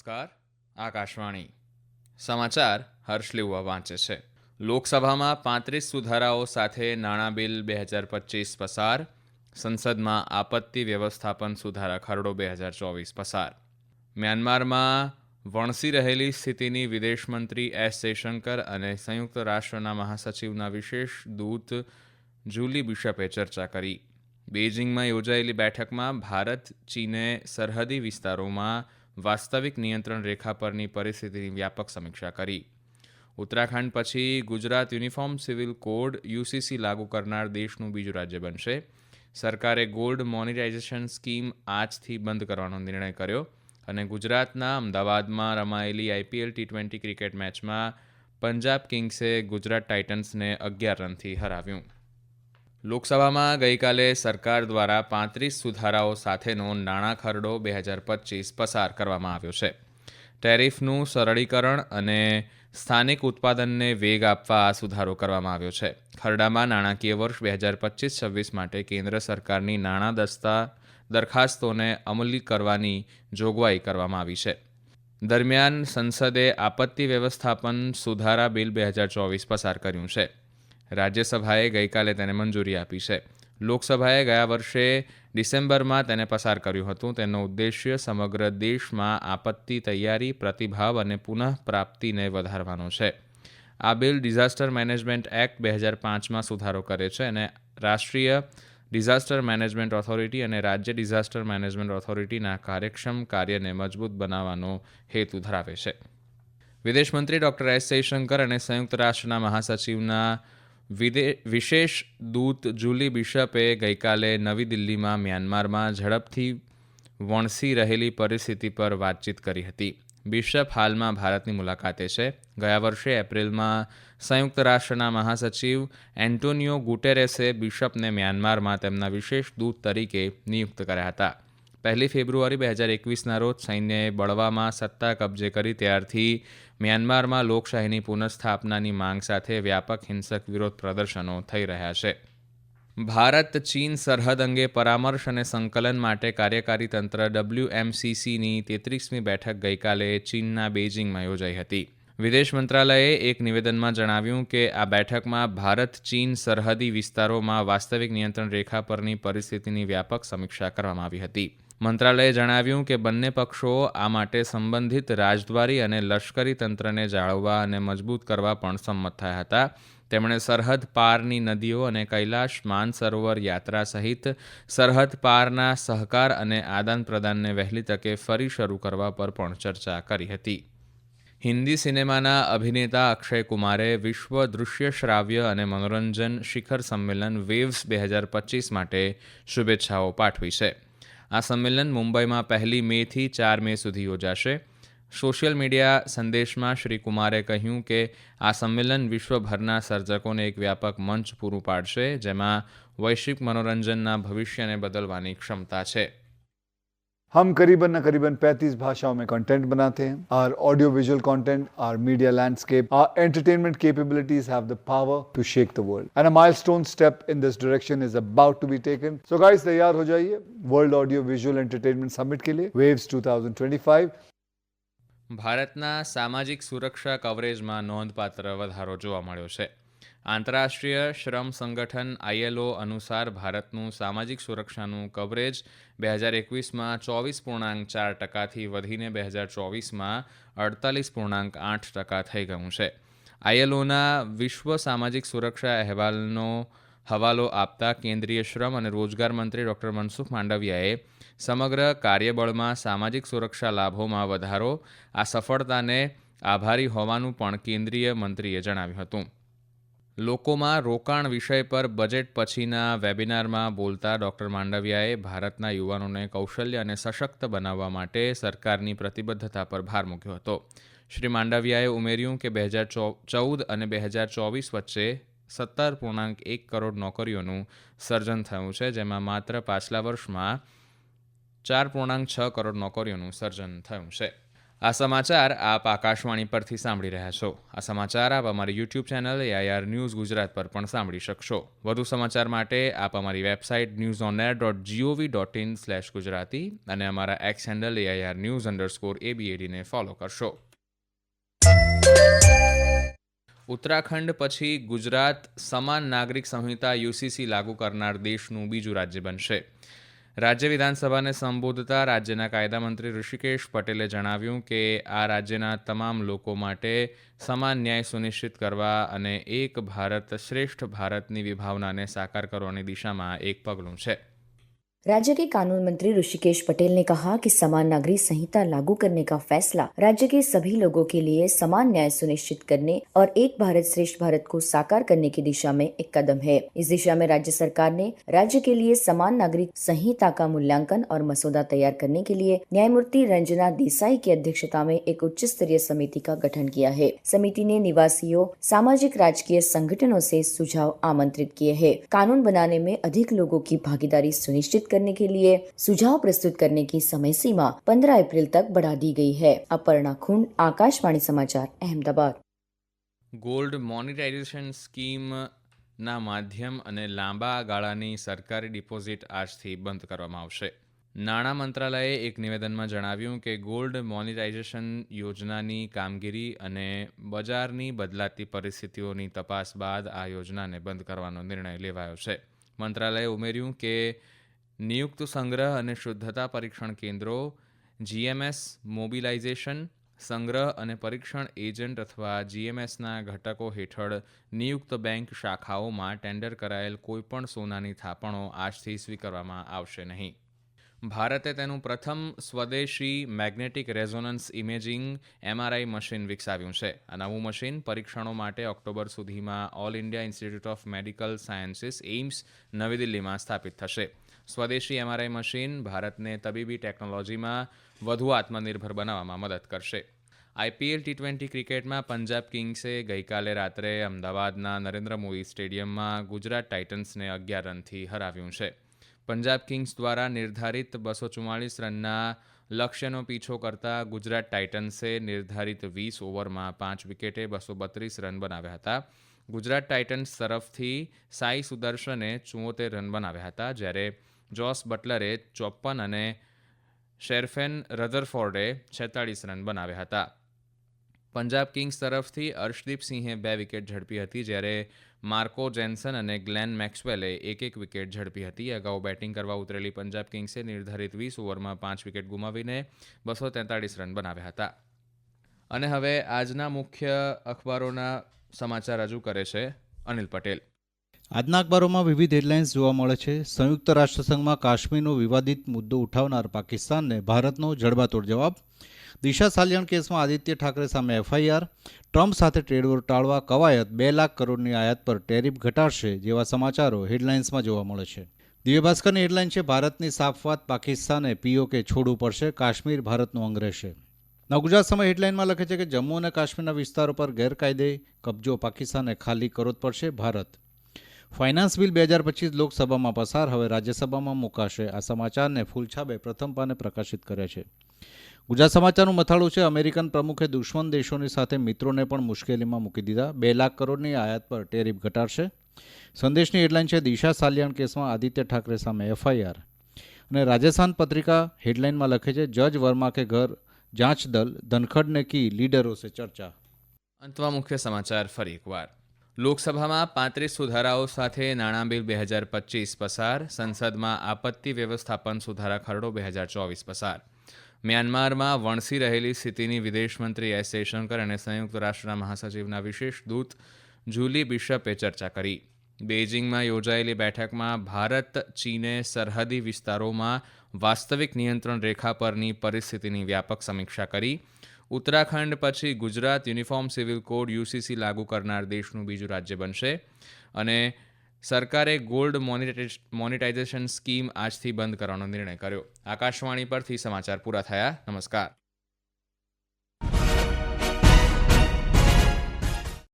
નમસ્કાર, આકાશવાણી. સમાચાર હર્ષ લેવા વાંચે છે. લોકસભામાં પાંત્રીસ સુધારાઓ સાથે નાણાં બિલ બે હજાર પચીસ પસાર, સંસદમાં આપત્તિ વ્યવસ્થાપન સુધારા ખરડો બે હજાર ચોવીસ પસાર. મ્યાનમારમાં વણસી રહેલી સ્થિતિની વિદેશ મંત્રી એસ જયશંકર અને સંયુક્ત રાષ્ટ્રના મહાસચિવના વિશેષ દૂત જુલી બિશપે ચર્ચા કરી. બેઇજિંગમાં યોજાયેલી બેઠકમાં ભારત ચીને સરહદી વિસ્તારોમાં વાસ્તવિક નિયંત્રણ રેખા પરની પરિસ્થિતિની વ્યાપક સમીક્ષા કરી. ઉત્તરાખંડ પછી Gujarat uniform civil code UCC લાગુ કરનાર દેશનું બીજું રાજ્ય બનશે. સરકારે ગોલ્ડ મોનિટાઇઝેશન સ્કીમ આજથી બંધ કરવાનો નિર્ણય કર્યો અને ગુજરાતના અમદાવાદમાં રમાયેલી આઈપીએલ ટી ટ્વેન્ટી ક્રિકેટ મેચમાં પંજાબ કિંગ્સે ગુજરાત ટાઇટન્સને અગિયાર રનથી હરાવ્યું. લોકસભામાં ગઈકાલે સરકાર દ્વારા પાંત્રીસ સુધારાઓ સાથેનો નાણાં ખરડો બે હજાર પચીસ પસાર કરવામાં આવ્યો છે. ટેરિફનું સરળીકરણ અને સ્થાનિક ઉત્પાદનને વેગ આપવા આ સુધારો કરવામાં આવ્યો છે. ખરડામાં નાણાકીય વર્ષ બે હજાર પચીસ છવ્વીસ માટે કેન્દ્ર સરકારની નાણાં દસ્તા દરખાસ્તોને અમલી કરવાની જોગવાઈ કરવામાં આવી છે. દરમિયાન સંસદે આપત્તિ વ્યવસ્થાપન સુધારા બિલ બે હજાર ચોવીસ પસાર કર્યું છે. રાજ્યસભાએ ગઈકાલે તેને મંજૂરી આપી છે. લોકસભાએ ગયા વર્ષે ડિસેમ્બરમાં તેને પસાર કર્યું હતું. તેનો ઉદ્દેશ્ય સમગ્ર દેશમાં આપત્તિ તૈયારી, પ્રતિભાવ અને પુનઃપ્રાપ્તિને વધારવાનો છે. આ બિલ ડિઝાસ્ટર મેનેજમેન્ટ એક્ટ બે હજાર પાંચમાં સુધારો કરે છે અને રાષ્ટ્રીય ડિઝાસ્ટર મેનેજમેન્ટ ઓથોરિટી અને રાજ્ય ડિઝાસ્ટર મેનેજમેન્ટ ઓથોરિટીના કાર્યક્ષમ કાર્યને મજબૂત બનાવવાનો હેતુ ધરાવે છે. વિદેશમંત્રી ડોક્ટર એસ જયશંકર અને સંયુક્ત રાષ્ટ્રના મહાસચિવના વિશેષ દૂત જુલી બિશપે ગઈકાલે નવી દિલ્હીમાં મ્યાનમારમાં ઝડપથી વણસી રહેલી પરિસ્થિતિ પર વાતચીત કરી હતી. બિશપ હાલમાં ભારતની મુલાકાતે છે. ગયા વર્ષે એપ્રિલમાં સંયુક્ત રાષ્ટ્રના મહાસચિવ એન્ટોનિયો ગુટેરેસે બિશપને મ્યાનમારમાં તેમના વિશેષ દૂત તરીકે નિયુક્ત કર્યા હતા. પહેલી ફેબ્રુઆરી બે હજાર એકવીસના રોજ સૈન્યએ બળવામાં સત્તા કબજે કરી ત્યારથી મ્યાનમારમાં લોકશાહીની પુનઃસ્થાપનાની માંગ સાથે વ્યાપક હિંસક વિરોધ પ્રદર્શનો થઈ રહ્યા છે. ભારત, ચીન સરહદ અંગે પરામર્શ અને સંકલન માટે કાર્યકારી તંત્ર ડબલ્યુએમસીસીની તેત્રીસમી બેઠક ગઈકાલે ચીનના બેઇજિંગમાં યોજાઈ હતી. વિદેશ મંત્રાલયે એક નિવેદનમાં જણાવ્યું કે આ બેઠકમાં ભારત, ચીન સરહદી વિસ્તારોમાં વાસ્તવિક નિયંત્રણ રેખા પરની પરિસ્થિતિની વ્યાપક સમીક્ષા કરવામાં આવી હતી. મંત્રાલયે જણાવ્યું કે બંને પક્ષો આ માટે સંબંધિત રાજદ્વારી અને લશ્કરી તંત્રને જાળવવા અને મજબૂત કરવા પણ સંમત થયા હતા. તેમણે સરહદ પારની નદીઓ અને કૈલાશ માનસરોવર યાત્રા સહિત સરહદ પારના સહકાર અને આદાન પ્રદાનને વહેલી તકે ફરી શરૂ કરવા પર પણ ચર્ચા કરી હતી. હિન્દી સિનેમાના અભિનેતા અક્ષય કુમારે વિશ્વ દૃશ્ય શ્રાવ્ય અને મનોરંજન શિખર સંમેલન વેવ્સ બે હજાર પચીસ માટે શુભેચ્છાઓ પાઠવી છે. આ સંમેલન મુંબઈમાં પહેલી મેથી ચાર મે સુધી યોજાશે. સોશિયલ મીડિયા સંદેશમાં શ્રી કુમારે કહ્યું કે આ સંમેલન વિશ્વભરના સર્જકોને એક વ્યાપક મંચ પૂરું પાડશે, જેમાં વૈશ્વિક મનોરંજનના ભવિષ્યને બદલવાની ક્ષમતા છે. हम करीबन न करीबन 35 भाषाओं में कंटेंट बनाते हैं our audio visual content our media landscape our entertainment capabilities have the power to shake the world and a milestone step in this direction is about to be taken so guys तैयार हो जाइए world audio visual entertainment summit के लिए waves 2025 ભારતના સામાજિક સુરક્ષા કવરેજમાં નોંધપાત્ર વધારો જોવા મળ્યો છે આંતરરાષ્ટ્રીય શ્રમ સંગઠન આઈએલઓ અનુસાર ભારતનું સામાજિક સુરક્ષાનું કવરેજ બે હજાર એકવીસમાં ચોવીસ પૂર્ણાંક ચાર ટકાથી વધીને બે હજાર ચોવીસમાં અડતાલીસ પૂર્ણાંક આઠ ટકા થઈ ગયું છે. આઈએલઓના વિશ્વ સામાજિક સુરક્ષા અહેવાલનો હવાલો આપતા કેન્દ્રીય શ્રમ અને રોજગાર મંત્રી ડૉક્ટર મનસુખ માંડવિયાએ સમગ્ર કાર્યબળમાં સામાજિક સુરક્ષા લાભોમાં વધારો, આ સફળતાને આભારી હોવાનું પણ કેન્દ્રીય મંત્રીએ જણાવ્યું હતું. લોકોમાં રોકાણ વિષય પર બજેટ પછીના વેબિનારમાં બોલતા ડૉક્ટર માંડવિયાએ ભારતના યુવાનોને કૌશલ્ય અને સશક્ત બનાવવા માટે સરકારની પ્રતિબદ્ધતા પર ભાર મૂક્યો હતો. શ્રી માંડવિયાએ ઉમેર્યું કે બે હજાર ચૌદ અને બે હજાર ચોવીસ વચ્ચે સત્તર પૂર્ણાંક એક કરોડ નોકરીઓનું સર્જન થયું છે, જેમાં માત્ર પાછલા વર્ષમાં ચાર પૂર્ણાંક છ કરોડ નોકરીઓનું સર્જન થયું છે. આ સમાચાર આપ આકાશવાણી પરથી સાંભળી રહ્યા છો. આ સમાચાર આપ અમારી YouTube channel AIR news Gujarat પર પણ સાંભળી શકશો. વધુ સમાચાર માટે આપ અમારી website news on air dot GOV dot in slash Gujarati અને અમારા X handle AIR news underscore એબીએડીને follow કરશો. ઉત્તરાખંડ પછી ગુજરાત સમાન નાગરિક સંહિતા યુસીસી લાગુ કરનાર દેશનું બીજું રાજ્ય બનશે. રાજ્ય વિધાનસભાને સંબોધતા રાજ્યના કાયદા મંત્રી ઋષિકેશ પટેલે જણાવ્યું કે આ રાજ્યના તમામ લોકો માટે સમાન ન્યાય સુનિશ્ચિત કરવા અને એક ભારત શ્રેષ્ઠ ભારતની વિભાવનાને સાકાર કરવાની દિશામાં એક પગલું છે. राज्य के कानून मंत्री ऋषिकेश पटेल ने कहा कि समान नागरिक संहिता लागू करने का फैसला राज्य के सभी लोगों के लिए समान न्याय सुनिश्चित करने और एक भारत श्रेष्ठ भारत को साकार करने की दिशा में एक कदम है। इस दिशा में राज्य सरकार ने राज्य के लिए समान नागरिक संहिता का मूल्यांकन और मसौदा तैयार करने के लिए न्यायमूर्ति रंजना देसाई की अध्यक्षता में एक उच्च स्तरीय समिति का गठन किया है। समिति ने निवासियों, सामाजिक राजकीय संगठनों से सुझाव आमंत्रित किए हैं। कानून बनाने में अधिक लोगों की भागीदारी सुनिश्चित करने के लिए सुझाव प्रस्तुत करने की समय सीमा 15 अप्रैल तक बढ़ा दी गई है अपर्णा खुंड आकाशवाणी समाचार अहमदाबाद ગોલ્ડ મોનિટાઇઝેશન સ્કીમના માધ્યમ અને લાંબા ગાળાની સરકારી ડિપોઝિટ આજથી બંધ કરવામાં આવશે નાણાં મંત્રાલયે એક નિવેદનમાં જણાવ્યું કે ગોલ્ડ મોનિટાઇઝેશન યોજનાની કામગીરી અને બજારની બદલાતી પરિસ્થિતિઓની તપાસ બાદ આ યોજનાને બંધ કરવાનો નિર્ણય લેવાયો છે મંત્રાલયે ઉમેર્યું કે નિયુક્ત સંગ્રહ અને શુદ્ધતા પરીક્ષણ કેન્દ્રો, જીએમએસ, મોબિલાઇઝેશન, સંગ્રહ અને પરીક્ષણ એજન્ટ અથવા જીએમએસના ઘટકો હેઠળ નિયુક્ત બેંક શાખાઓમાં ટેન્ડર કરાયેલ કોઈપણ સોનાની થાપણો આજથી સ્વીકારવામાં આવશે નહીં. ભારતે તેનું પ્રથમ સ્વદેશી magnetic resonance imaging MRI machine વિકસાવ્યું છે. આ નવું મશીન પરીક્ષણો માટે ઓક્ટોબર સુધીમાં All India Institute of Medical Sciences AIIMS નવી દિલ્હીમાં સ્થાપિત થશે. સ્વદેશી એમઆરઆઈ મશીન ભારતને તબીબી ટેકનોલોજીમાં વધુ આત્મનિર્ભર બનાવવામાં મદદ કરશે. આઈપીએલ ટી ટ્વેન્ટી ક્રિકેટમાં પંજાબ કિંગ્સે ગઈકાલે રાત્રે અમદાવાદના નરેન્દ્ર મોદી સ્ટેડિયમમાં ગુજરાત ટાઇટન્સને અગિયાર રનથી હરાવ્યું છે. પંજાબ કિંગ્સ દ્વારા નિર્ધારિત બસો ચુમ્માળીસ રનના લક્ષ્યનો પીછો કરતા ગુજરાત ટાઇટન્સે નિર્ધારિત વીસ ઓવરમાં પાંચ વિકેટે બસો બત્રીસ રન બનાવ્યા હતા. ગુજરાત ટાઇટન્સ તરફથી સાઈ સુદર્શને ચુંવોતેર રન બનાવ્યા હતા, જ્યારે જોસ બટલરે ચોપ્પન અને શેરફેન રધરફોર્ડે છેતાળીસ રન બનાવ્યા હતા. પંજાબ કિંગ્સ તરફથી અર્શદીપ સિંહે બે વિકેટ ઝડપી હતી, જ્યારે માર્કો જેન્સન અને ગ્લેન મેક્સવેલે એક એક વિકેટ ઝડપી હતી. અગાઉ બેટિંગ કરવા ઉતરેલી પંજાબ કિંગ્સે નિર્ધારિત વીસ ઓવરમાં પાંચ વિકેટ ગુમાવીને બસો તેતાળીસ રન બનાવ્યા હતા. અને હવે આજના મુખ્ય અખબારોના સમાચાર રજૂ કરે છે અનિલ પટેલ. આજના અખબારોમાં વિવિધ હેડલાઇન્સ જોવા મળે છે. સંયુક્ત રાષ્ટ્રસંઘમાં કાશ્મીરનો વિવાદિત મુદ્દો ઉઠાવનાર પાકિસ્તાનને ભારતનો જડબાતોડ જવાબ. દિશા સાલિયાણ કેસમાં આદિત્ય ઠાકરે સામે એફઆઈઆર. ટ્રમ્પ સાથે ટ્રેડવોર ટાળવા કવાયત બે લાખ કરોડની આયાત પર ટેરિફ ઘટાડશે જેવા સમાચારો હેડલાઇન્સમાં જોવા મળે છે. દિવ્ય ભાસ્કરની હેડલાઇન છે, ભારતની સાફ વાત પાકિસ્તાને પીઓકે છોડવું પડશે, કાશ્મીર ભારતનું અંગ રહેશે. નવગુજરાત સમય હેડલાઇનમાં લખે છે કે જમ્મુ અને કાશ્મીરના વિસ્તારો પર ગેરકાયદે કબજો પાકિસ્તાને ખાલી કરવો પડશે, ભારત. ફાઇનાન્સ બિલ બે હજાર પચીસ લોકસભામાં પસાર, હવે રાજ્યસભામાં મુકાશે. આ સમાચારને ફૂલછાબે પ્રથમ પાને પ્રકાશિત કર્યા છે. ગુજરાત સમાચારનું મથાળું છે. અમેરિકન પ્રમુખે દુશ્મન દેશોની સાથે મિત્રોને પણ મુશ્કેલીમાં મૂકી દીધા. બે લાખ કરોડની આયાત પર ટેરિફ ઘટાડશે. સંદેશની હેડલાઇન છે દિશા સાલિયાણ કેસમાં આદિત્ય ઠાકરે સામે એફઆઈઆર. અને રાજસ્થાન પત્રિકા હેડલાઇનમાં લખે છે, જજ વર્મા કે ઘર જાંચ દલ ધનખડને કી લીડરો સે ચર્ચા. અંતમાં મુખ્ય સમાચાર ફરી એકવાર. લોકસભામાં પાંત્રીસ સુધારાઓ સાથે નાણાં બિલ બે હજાર પચીસ પસાર, સંસદમાં આપત્તિ વ્યવસ્થાપન સુધારા ખરડો બે હજાર ચોવીસ પસાર. મ્યાનમારમાં વણસી રહેલી સ્થિતિની વિદેશમંત્રી એસ જયશંકર અને સંયુક્ત રાષ્ટ્રના મહાસચિવના વિશેષ દૂત જુલી બિશપે ચર્ચા કરી. બેઇજિંગમાં યોજાયેલી બેઠકમાં ભારત, ચીને સરહદી વિસ્તારોમાં વાસ્તવિક નિયંત્રણ રેખા પરની પરિસ્થિતિની વ્યાપક સમીક્ષા કરી. ઉત્તરાખંડ પછી Gujarat uniform civil code UCC લાગુ કરનાર દેશનું બીજું રાજ્ય બનશે. અને સરકારે ગોલ્ડ મોનિટાઇઝેશન સ્કીમ આજથી બંધ કરવાનો નિર્ણય કર્યો. આકાશવાણી પરથી સમાચાર પૂરા થયા. નમસ્કાર.